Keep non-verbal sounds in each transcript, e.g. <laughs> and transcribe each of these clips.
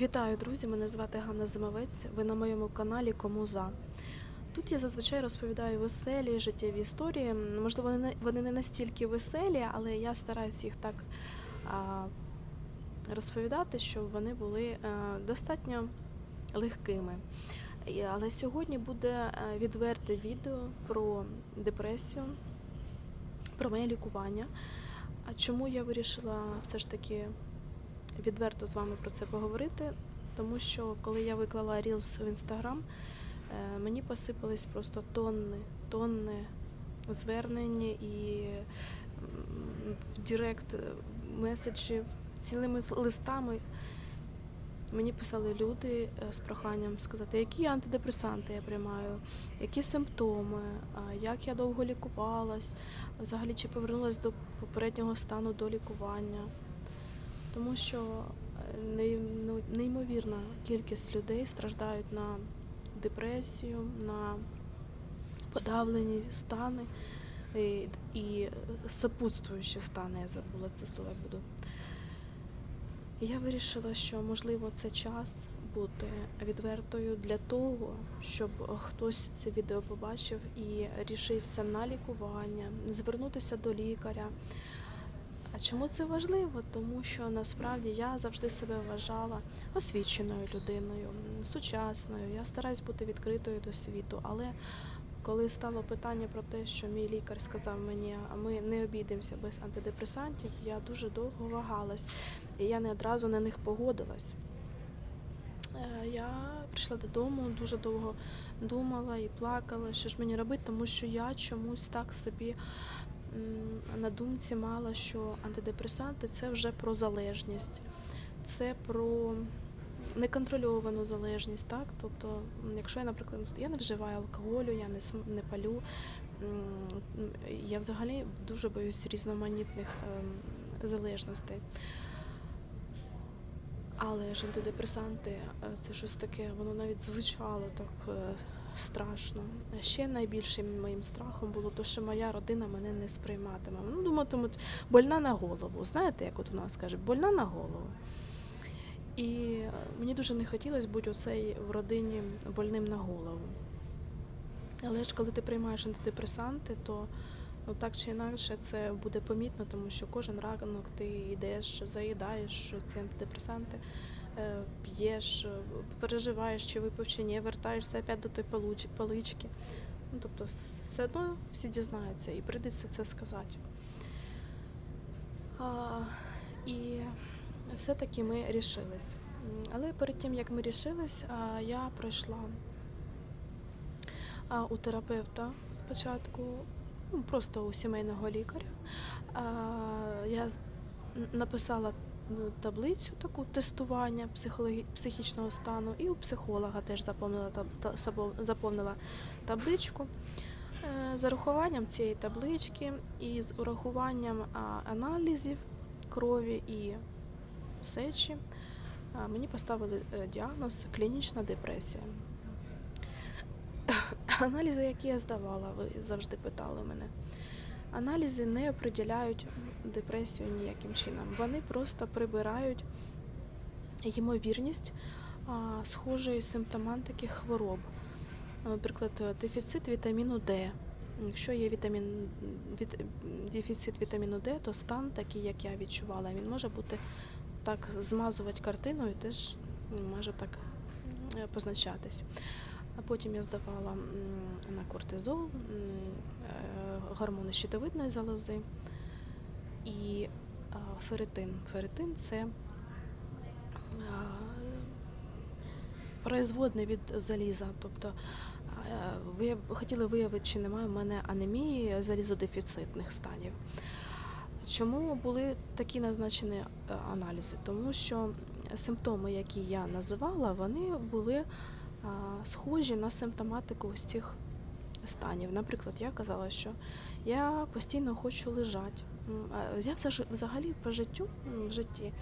Вітаю, друзі! Мене звати Ганна Зимовець. Ви на моєму каналі Кому за. Тут я зазвичай розповідаю веселі життєві історії. Можливо, вони не- настільки веселі, але я стараюся їх так розповідати, щоб вони були достатньо легкими. Але сьогодні буде е, відверте відео про депресію, про моє лікування. А чому я вирішила все ж таки відверто з вами про це поговорити, тому що коли я виклала Reels в інстаграм, е, мені посипались просто тонни, тонни звернень і в Директ е, меседжів, цілими листами. Мені писали люди е, з проханням сказати, які антидепресанти я приймаю, які симптоми, як я довго лікувалась, взагалі чи повернулася до попереднього стану до лікування тому що е, ну, неймовірна кількість людей страждають на депресію, на подавлені стани і, і сопутствуючі стани, я забула це слово буду. Я вирішила, що можливо це час бути відвертою для того, щоб хтось це відео побачив і рішився на лікування, звернутися до лікаря. А чому це важливо? Тому що насправді я завжди себе вважала освіченою людиною, сучасною. Я стараюсь бути відкритою до світу. Але коли стало питання про те, що мій лікар сказав мені, а ми не обійдемося без антидепресантів, я дуже довго вагалась, і я не одразу на них погодилась. Е, Я прийшла додому, дуже довго думала і плакала, що ж мені робити, тому що я чомусь так собі на думці мала, що антидепресанти це вже про залежність, це про неконтрольовану залежність. Так? Тобто, якщо я, наприклад, я не вживаю алкоголю, я не, не палю, я взагалі дуже боюсь різноманітних ем, залежностей. Але ж антидепресанти е, це щось таке, воно навіть звучало так е, страшно. А ще найбільшим моїм страхом було те, що моя родина мене не сприйматиме. Ну, думатимуть, больна на голову. Знаєте, як от у нас кажуть, больна на голову. І е, мені дуже не хотілося бути оцей в родині больним на голову. Але ж коли ти приймаєш антидепресанти, то ну, так чи інакше це буде помітно, тому що кожен ранок ти йдеш, заїдаєш ці антидепресанти, п'єш, е, переживаєш, чи випив, чи ні, вертаєшся опять до тої полички. Ну, тобто все одно всі дізнаються і прийдеться це сказати. А, і все-таки ми рішились. Але перед тим, як ми рішились, я пройшла у терапевта спочатку, ну, просто у сімейного лікаря. Я написала таблицю таку тестування психологі- психічного стану, і у психолога теж заповнила, та- заповнила табличку. Е, З урахуванням цієї таблички і з урахуванням аналізів крові і сечі а, мені поставили е, діагноз клінічна депресія. <coughs> Аналізи, які я здавала, ви завжди питали мене. Аналізи не определяють депресію ніяким чином. Вони просто прибирають ймовірність схожої симптоматики хвороб. Наприклад, дефіцит вітаміну Д. Якщо є вітамін, від, дефіцит вітаміну Д, то стан, такий, як я відчувала, він може бути так змазувати картину і теж може так е, позначатись. А потім я здавала на кортизол, е, гормони щитовидної залози і ферритин. Ферритин це а, производний від заліза. Тобто ви хотіли виявити, чи немає в мене анемії залізодефіцитних станів. Чому були такі назначені е, аналізи? Тому що симптоми, які я називала, вони були схожі на симптоматику ось цих станів. Наприклад, я казала, що я постійно хочу лежати. Я взагалі по життю в житті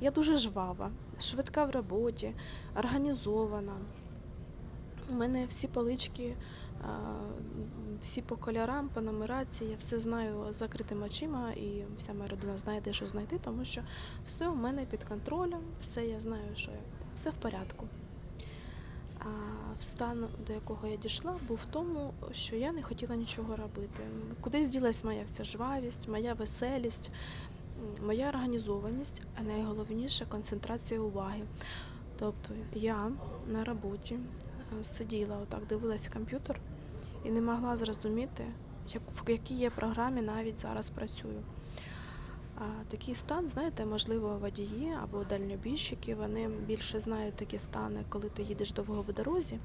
я дуже жвава, швидка в роботі, організована. У мене всі полички, всі по кольорам, по нумерації, я все знаю закритими очима, і вся моя родина знає, де що знайти, тому що все у мене під контролем, все я знаю, що все в порядку. А стан, до якого я дійшла, був в тому, що я не хотіла нічого робити. Кудись ділась моя вся жвавість, моя веселість, моя організованість, а найголовніше концентрація уваги. Тобто я на роботі е, сиділа, отак дивилась комп'ютер і не могла зрозуміти, як, в якій я програмі навіть зараз працюю. А такий стан, знаєте, можливо, водії або дальнобійщики, вони більше знають такі стани, коли ти їдеш довго в дорозі,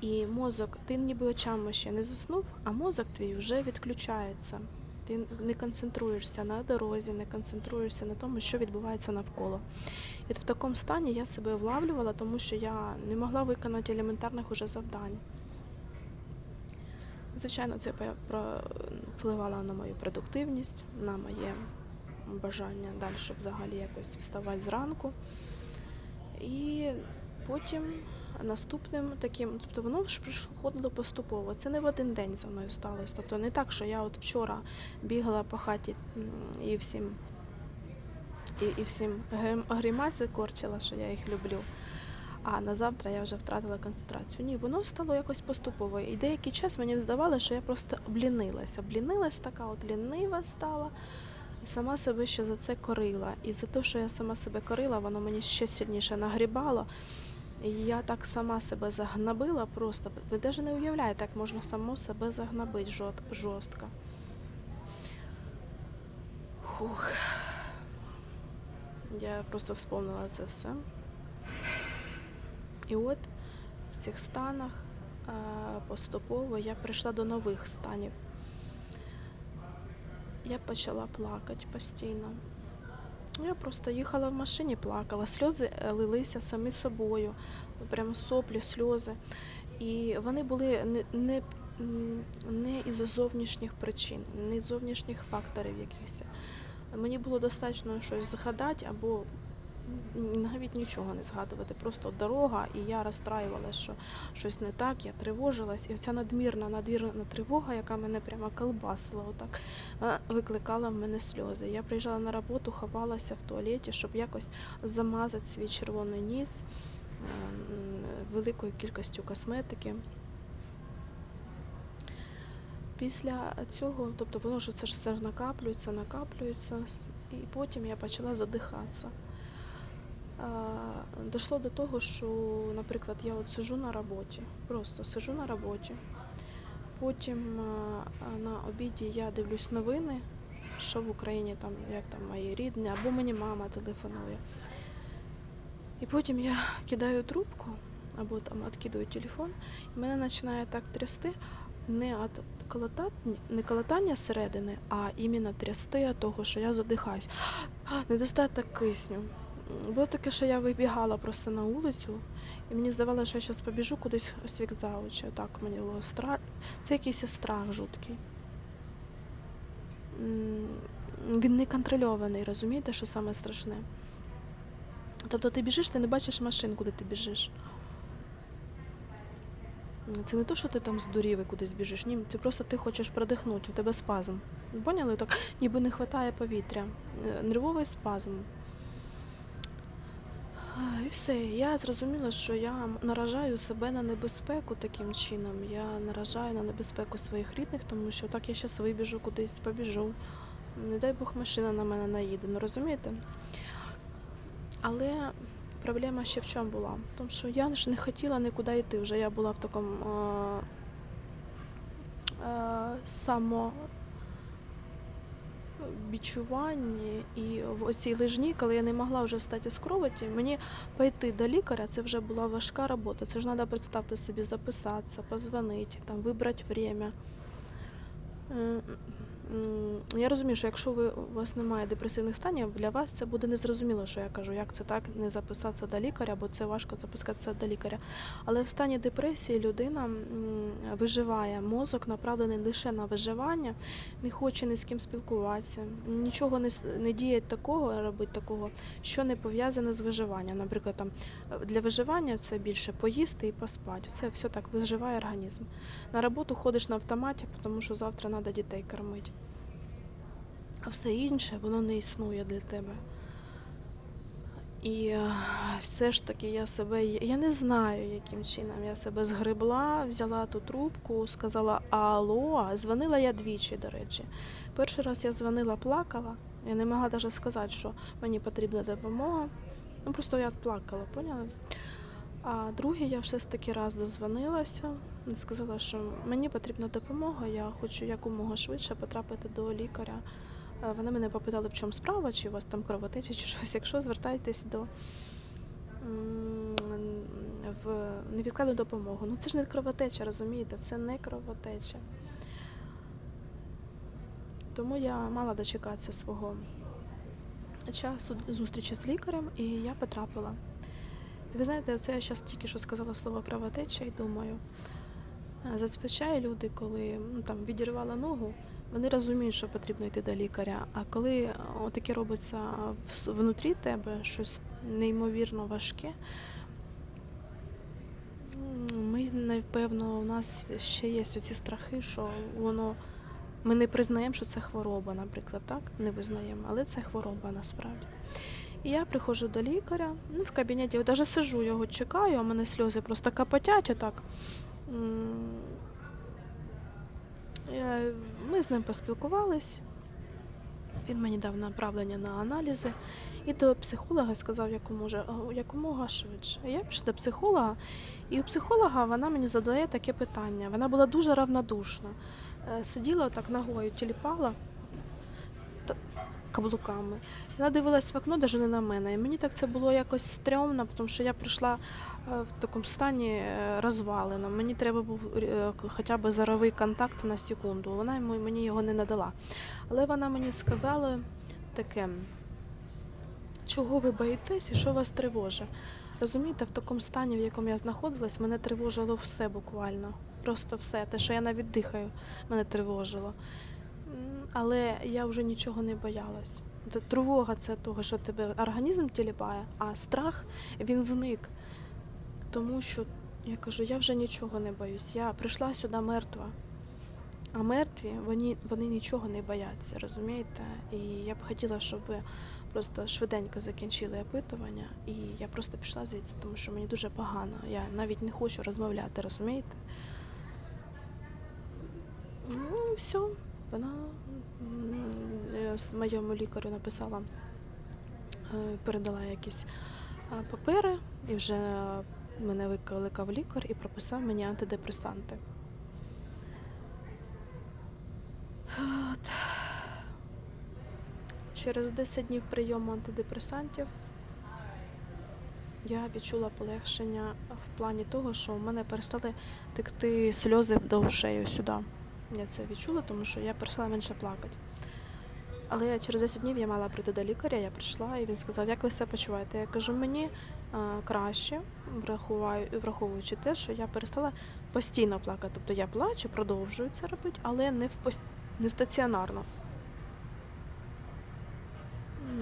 і мозок, ти ніби очами ще не заснув, а мозок твій вже відключається. Ти не концентруєшся на дорозі, не концентруєшся на тому, що відбувається навколо. І в такому стані я себе влавлювала, тому що я не могла виконати елементарних уже завдань. Звичайно, це впливало на мою продуктивність, на моє бажання далі взагалі якось вставати зранку. І потім наступним таким, тобто воно ж приходило поступово. Це не в один день за мною сталося. Тобто не так, що я от вчора бігала по хаті і всім, і, і всім гримаси корчила, що я їх люблю. А на завтра я вже втратила концентрацію. Ні, воно стало якось поступово. І деякий час мені здавалося, що я просто облінилася. Облінилась така, от лінива стала. Сама себе ще за це корила. І за те, що я сама себе корила, воно мені ще сильніше нагрібало. І я так сама себе загнобила просто. Ви навіть не уявляєте, як можна саму себе загнобити жорст- жорстко. Хух. Я просто вспомнила це все. І от в цих станах поступово я прийшла до нових станів. Я почала плакати постійно. Я просто їхала в машині, плакала. Сльози е, лилися самі собою, прямо соплі, сльози. І вони були не, не, не із зовнішніх причин, не із зовнішніх факторів якихось. Мені було достатньо щось згадати або навіть нічого не згадувати. Просто дорога, і я розстраювалася, що щось не так, я тривожилась. І оця надмірна, надмірна тривога, яка мене прямо колбасила, отак, вона викликала в мене сльози. Я приїжджала на роботу, ховалася в туалеті, щоб якось замазати свій червоний ніс ем, великою кількістю косметики. Після цього, тобто воно ж це ж все накаплюється, накаплюється, і потім я почала задихатися. Дійшло до того, що, наприклад, я от сижу на роботі, просто сижу на роботі. Потім на обіді я дивлюсь новини, що в Україні там, як там мої рідні, або мені мама телефонує. І потім я кидаю трубку, або там відкидаю телефон, і мене починає так трясти не від колотання, не колотання зсередини, а іменно трясти від того, що я задихаюсь. <gasps> Недостаток кисню. Було таке, що я вибігала просто на вулицю, і мені здавалося, що я зараз побіжу кудись свікзау, чи так мені було страх. Це якийсь страх жуткий. Він не контрольований, розумієте, що саме страшне? Тобто ти біжиш, ти не бачиш машин, куди ти біжиш. Це не то, що ти там здурів і кудись біжиш, ні, це просто ти хочеш продихнути, у тебе спазм. Поняли? Так ніби не вистачає повітря. Е, Нервовий спазм. І все. Я зрозуміла, що я наражаю себе на небезпеку таким чином. Я наражаю на небезпеку своїх рідних, тому що так я зараз вибіжу кудись, побіжу. Не дай Бог машина на мене наїде, ну розумієте? Але проблема ще в чому була? Тому, що я ж не хотіла нікуди йти. Вже я була в такому е, е, само відчуванні і в оцій лижні, коли я не могла вже встати з кроваті, мені пойти до лікаря, це вже була важка робота. Це ж треба представити собі, записатися, позвонити, там, вибрати время. Я розумію, що якщо ви, у вас немає депресивних станів, для вас це буде незрозуміло, що я кажу, як це так, не записатися до лікаря, бо це важко записатися до лікаря. Але в стані депресії людина виживає, мозок направлений лише на виживання, не хоче ні з ким спілкуватися, нічого не, не діє такого, робить такого, що не пов'язане з виживанням. Наприклад, там е, для виживання це більше поїсти і поспати. Це все так виживає організм. На роботу ходиш на автоматі, тому що завтра треба дітей кормити. А все інше воно не існує для тебе. І е, все ж таки я себе, я не знаю, яким чином я себе згребла, взяла ту трубку, сказала алло, дзвонила я двічі, до речі. Перший раз я дзвонила, плакала. Я не могла навіть сказати, що мені потрібна допомога. Ну просто я плакала, поняли? А другий я все ж таки раз дозвонилася і сказала, що мені потрібна допомога, я хочу якомога швидше потрапити до лікаря. Вони мене попитали, в чому справа, чи у вас там кровотеча, чи щось. Якщо звертайтесь до в невідкладну допомогу. Ну це ж не кровотеча, розумієте? Це не кровотеча. Тому я мала дочекатися свого часу зустрічі з лікарем, і я потрапила. Ви знаєте, оце я зараз тільки що сказала слово кровотеча і думаю. Зазвичай люди, коли ну, там, відірвала ногу, вони розуміють, що потрібно йти до лікаря. А коли е, таке робиться внутрі тебе, щось неймовірно важке, ми, напевно, у нас ще є ці страхи, що воно. Ми не признаємо, що це хвороба, наприклад, так? Не визнаємо, але це хвороба насправді. І я приходжу до лікаря, ну, в кабінеті, я навіть сижу, його чекаю, а мене сльози просто капотять отак. Ми з ним поспілкувались. Він мені дав направлення на аналізи і до психолога сказав, якомога, швидше. Я пішла до психолога, і у психолога вона мені задає таке питання. Вона була дуже равнодушна. Е, Сиділа так ногою, тіліпала каблуками. Вона дивилась в окно, навіть не на мене. І мені так це було якось стрьомно, тому що я прийшла е, в такому стані е, розвалено. Мені треба був е, хоча б зоровий контакт на секунду. Вона мені його не надала. Але вона мені сказала таке, чого ви боїтесь і що вас тривожить. Розумієте, в такому стані, в якому я знаходилась, мене тривожило все буквально. Просто все. Те, що я навіть дихаю, мене тривожило. Але я вже нічого не боялась. Тривога це того, що тебе організм тіліпає, а страх він зник. Тому що я кажу, я вже нічого не боюсь. Я прийшла сюди мертва. А мертві вони, вони нічого не бояться, розумієте? І я б хотіла, щоб ви просто швиденько закінчили опитування, і я просто пішла звідси, тому що мені дуже погано. Я навіть не хочу розмовляти, розумієте? Ну, все. Вона моєму лікарю написала, е, передала якісь е, папери, і вже мене викликав лікар і прописав мені антидепресанти. От. Через 10 днів прийому антидепресантів я відчула полегшення в плані того, що в мене перестали текти сльози до ось сюди. Я це відчула, тому що я перестала менше плакати. Але через 10 днів я мала прийти до лікаря, я прийшла, і він сказав, як ви себе почуваєте? Я кажу, мені краще, враховуючи те, що я перестала постійно плакати. Тобто я плачу, продовжую це робити, але не в пост... не стаціонарно.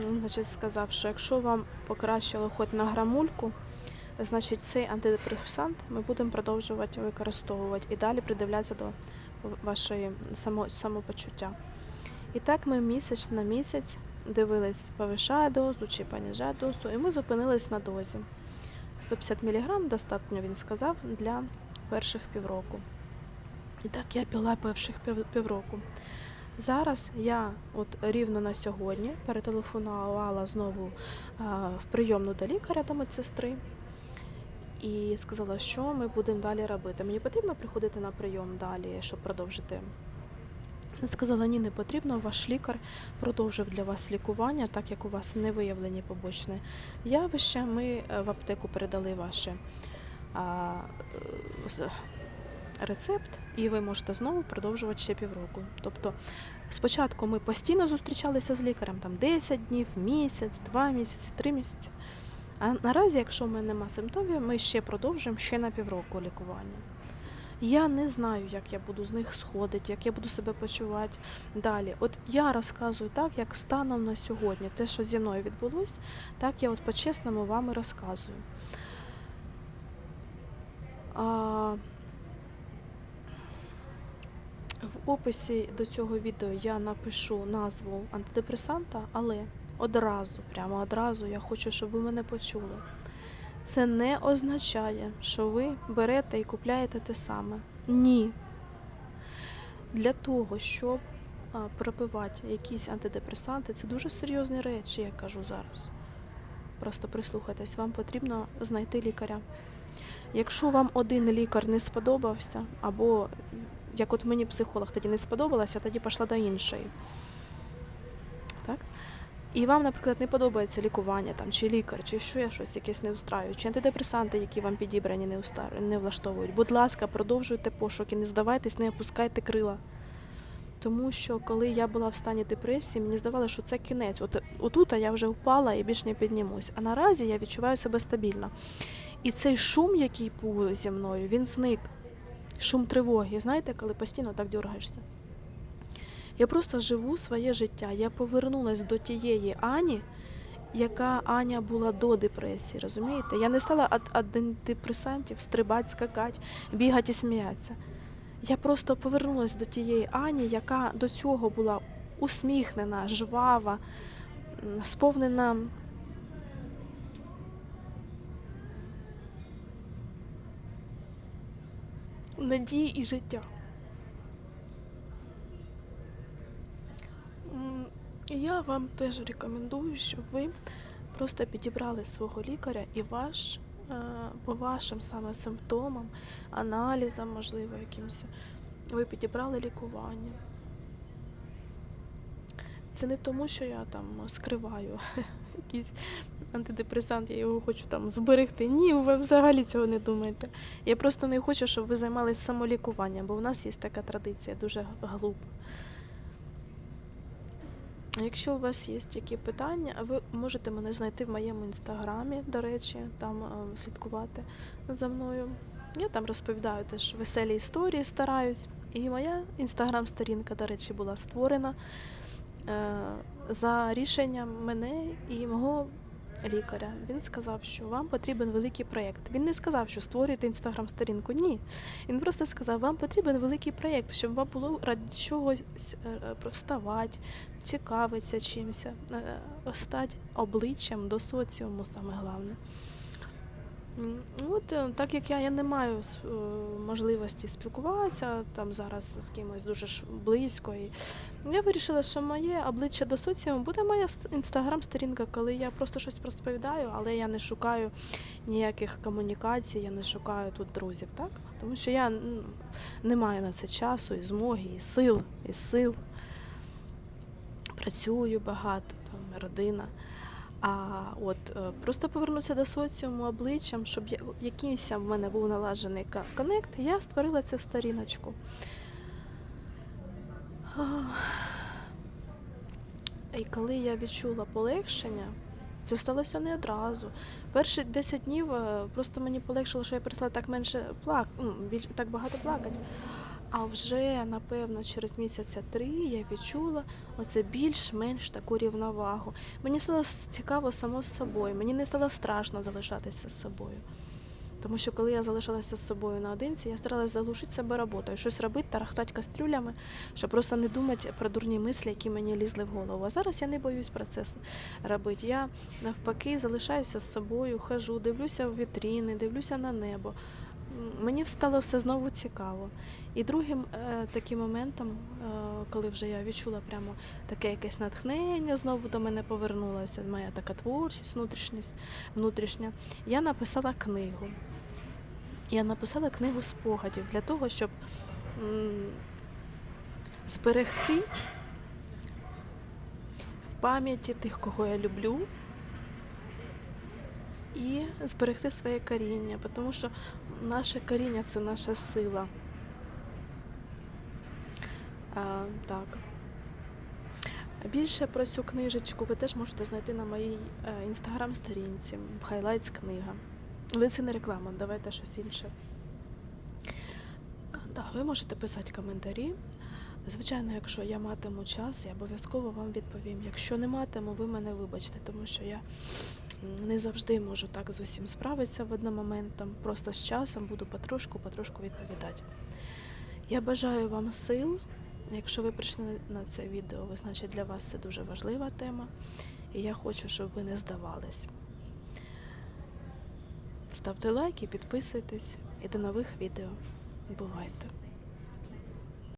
М, Значить, сказав, що якщо вам покращило хоч на грамульку, значить цей антидепресант ми будемо продовжувати використовувати і далі придивлятися до вашої само, самопочуття. І так ми місяць на місяць дивились, повишає дозу чи понижає дозу, і ми зупинились на дозі. 150 мг достатньо, він сказав, для перших півроку. І так я пила перших півроку. Зараз я от рівно на сьогодні перетелефонувала знову в прийомну до лікаря до медсестри і сказала, що ми будемо далі робити. Мені потрібно приходити на прийом далі, щоб продовжити. Сказала, ні, не потрібно. Ваш лікар продовжив для вас лікування, так як у вас не виявлені побочні явища. Ми е, в аптеку передали е, рецепт, і ви можете знову продовжувати ще півроку. Тобто, спочатку ми постійно зустрічалися з лікарем там 10 днів, місяць, 2 місяці, 3 місяці. А наразі, якщо в мене нема симптомів, ми ще продовжуємо ще на півроку лікування. Я не знаю, як я буду з них сходити, як я буду себе почувати далі. От я розказую так, як станом на сьогодні. Те, що зі мною відбулось, так я от по-чесному вам і розказую. А, в описі до цього відео я напишу назву антидепресанта, але одразу, прямо одразу, я хочу, щоб ви мене почули. Це не означає, що ви берете і купляєте те саме. Ні. Для того, щоб пропивати якісь антидепресанти, це дуже серйозні речі, я кажу зараз. Просто прислухайтесь, вам потрібно знайти лікаря. Якщо вам один лікар не сподобався, або як от мені психолог тоді не сподобалася, тоді пішла до іншої. І вам, наприклад, не подобається лікування там, чи лікар, чи що я щось якесь не устраю, чи антидепресанти, які вам підібрані, не, не влаштовують. Будь ласка, продовжуйте пошуки, не здавайтесь, не опускайте крила. Тому що коли я була в стані депресії, мені здавалося, що це кінець. От отут я вже впала і більш не піднімусь. А наразі я відчуваю себе стабільно. І цей шум, який був зі мною, він зник. Шум тривоги. Знаєте, коли постійно так дергаєшся. Я просто живу своє життя. Я повернулася до тієї Ані, яка Аня була до депресії. Розумієте? Я не стала від антидепресантів стрибати, скакати, бігати і сміятися. Я просто повернулася до тієї Ані, яка до цього була усміхнена, жвава, сповнена. Надії і життя. Я вам теж рекомендую, щоб ви просто підібрали свого лікаря і ваш е, по вашим саме симптомам, аналізам, можливо, якимось, ви підібрали лікування. Це не тому, що я там скриваю <laughs> якийсь антидепресант, я його хочу там зберегти. Ні, ви взагалі цього не думаєте. Я просто не хочу, щоб ви займалися самолікуванням, бо в нас є така традиція, дуже глупа. Якщо у вас є які питання, ви можете мене знайти в моєму інстаграмі, до речі, там е, слідкувати за мною. Я там розповідаю теж веселі історії, стараюсь. І моя інстаграм-сторінка, до речі, була створена е, за рішенням мене і мого лікаря. Він сказав, що вам потрібен великий проєкт. Він не сказав, що створюйте інстаграм-сторінку. Ні. Він просто сказав, вам потрібен великий проєкт, щоб вам було раді чогось е, е, вставати, цікавитися чимось, е, стати обличчям до соціуму, саме головне. От е, так як я, я не маю е, можливості спілкуватися там зараз з кимось дуже близько. І я вирішила, що моє обличчя до соціуму буде моя інстаграм-сторінка, коли я просто щось розповідаю, але я не шукаю ніяких комунікацій, я не шукаю тут друзів, так? Тому що я не маю на це часу, і змоги, і сил, і сил. Працюю багато, там родина. А от е, просто повернутися до соціуму обличчям, щоб якийсь в мене був налажений коннект, я створила цю сторіночку. І коли я відчула полегшення, це сталося не одразу. Перші 10 днів е, просто мені полегшило, що я перестала так менше плак... ну, так багато плакати. А вже, напевно, через місяця три я відчула оце більш-менш таку рівновагу. Мені стало цікаво само з собою, мені не стало страшно залишатися з собою. Тому що коли я залишалася з собою наодинці, я старалася заглушити себе роботою, щось робити, тарахтати кастрюлями, щоб просто не думати про дурні мислі, які мені лізли в голову. А зараз я не боюсь про це робити. Я навпаки залишаюся з собою, хожу, дивлюся в вітріни, дивлюся на небо. Мені стало все знову цікаво. І другим е, таким моментом, е, коли вже я відчула прямо таке якесь натхнення, знову до мене повернулася, моя така творчість, внутрішність, внутрішня, я написала книгу. Я написала книгу спогадів для того, щоб зберегти в пам'яті тих, кого я люблю, і зберегти своє коріння, тому що наше коріння це наша сила. А, так. Більше про цю книжечку ви теж можете знайти на моїй е, інстаграм-сторінці в Highlights книга. Але це не реклама, давайте щось інше. Так, ви можете писати коментарі. Звичайно, якщо я матиму час, я обов'язково вам відповім. Якщо не матиму, ви мене вибачте, тому що я не завжди можу так з усім справитися в один момент. Просто з часом буду потрошку, потрошку відповідати. Я бажаю вам сил. Якщо ви прийшли на це відео, ви значить для вас це дуже важлива тема. І я хочу, щоб ви не здавались. Ставте лайки, підписуйтесь і до нових відео. Бувайте!